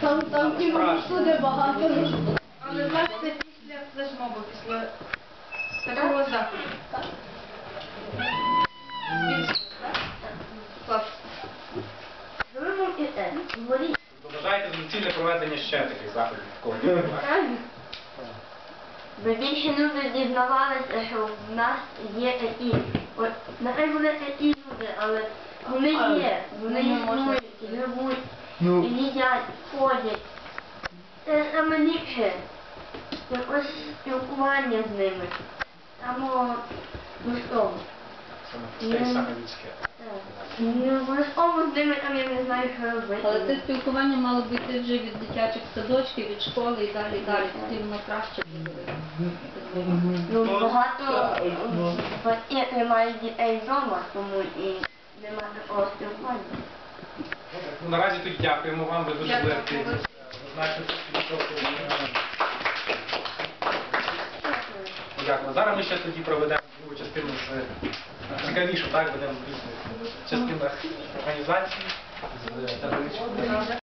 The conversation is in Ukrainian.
Там, там і буде багато. Але знаєте, після флешмобу, після такого заходу. Бажаєте доцільне проведення ще таких заходів в Би більше люди дізнавалися, що в нас є ЕІ. От, нехай вони ЕІ люди, але вони є, вони існують, живуть, Ну, їдять, ходять. Це саме ліпше. Якось спілкування з ними. Само густово. Саме те саме людське. Не обов'язково з ними там я не знаю, що робити. Але це спілкування мало бути вже від дитячих садочків, від школи і далі, далі. Тоді воно краще буде. Ну, багато батьків не мають дітей вдома, тому і немає такого спілкування. Ну, Наразі тоді дякуємо вам, ви дуже були активні. Дякую. Зараз ми ще тоді проведемо частину з е, цікавішу, так, будемо в різних частинах організації з табличкою.